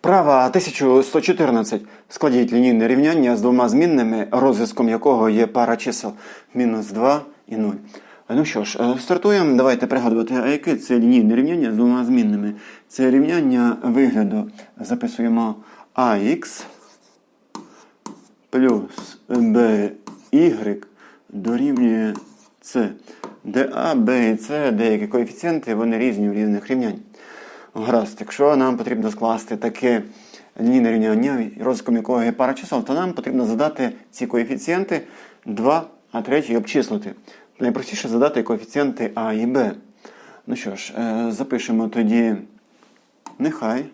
Вправа 1114. Складіть лінійне рівняння з двома змінними, розв'язком якого є пара чисел мінус 2 і 0. Ну що ж, е, стартуємо. Давайте пригадувати, а яке це лінійне рівняння з двома змінними. Це рівняння вигляду. Записуємо ax плюс by дорівнює c, де a, b і c деякі коефіцієнти, вони різні в різних рівнянь. Гаразд, якщо нам потрібно скласти таке лінійне рівняння, розвитком якого є пара чисел, то нам потрібно задати ці коефіцієнти 2, а третій обчислити. Найпростіше задати коефіцієнти А і Б. Ну що ж, е, запишемо тоді нехай.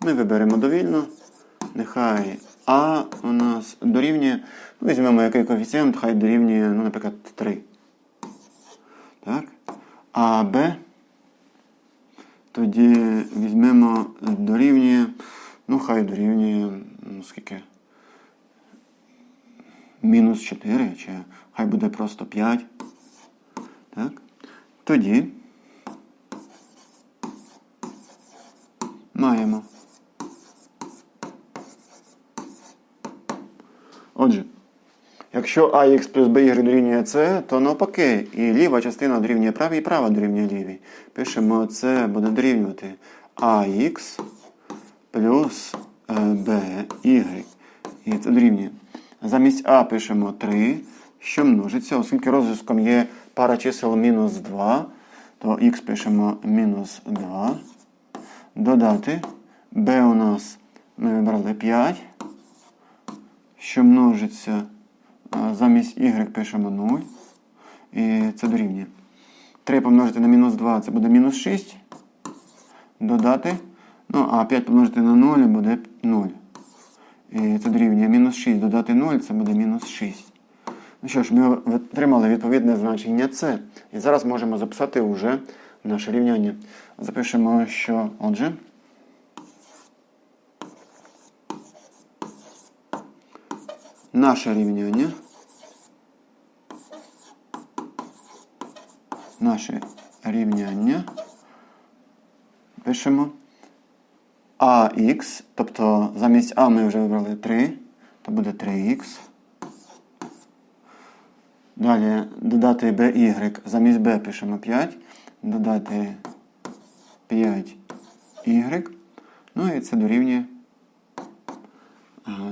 Ми виберемо довільно. Нехай А у нас дорівнює. Ну, візьмемо який коефіцієнт, хай дорівнює, ну, наприклад, 3. Так. А Б. Тоді візьмемо дорівнює. Ну, хай дорівнює. Ну, скільки? Мінус 4, чи хай буде просто 5. Так. Тоді маємо. Отже, якщо ax плюс by дорівнює c, то навпаки, і ліва частина дорівнює правій, і права дорівнює лівій. Пишемо це буде дорівнювати ax плюс е, by. І це дорівнює. Замість а пишемо 3, що множиться, оскільки розв'язком є пара чисел мінус 2, то х пишемо мінус 2. Додати b у нас ми вибрали 5 що множиться, замість y пишемо 0. І це дорівнює. 3 помножити на мінус 2 це буде мінус 6. Додати. Ну, а 5 помножити на 0 буде 0. І це дорівнює мінус 6 додати 0, це буде мінус 6. Ну що ж, ми отримали відповідне значення С. І зараз можемо записати вже наше рівняння. Запишемо, що отже. Наше рівняння. Наше рівняння. Пишемо ax, тобто замість А ми вже вибрали 3, то буде 3х. Далі додати by, замість b пишемо 5, додати 5y. Ну і це дорівнює.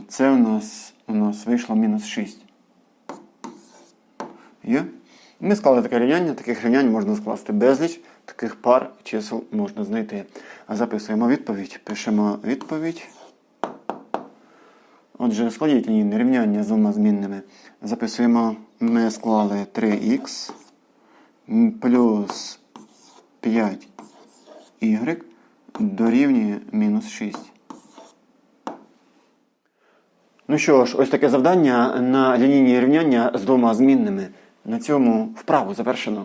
Це у нас у нас вийшло мінус 6. Є? Ми склали таке рівняння, таких рівнянь можна скласти безліч, таких пар чисел можна знайти. А записуємо відповідь. Пишемо відповідь. Отже, складіть лінійне рівняння з двома змінними. Записуємо, ми склали 3х плюс 5y дорівнює мінус 6. Ну що ж, ось таке завдання на лінійні рівняння з двома змінними. На цьому вправу завершено.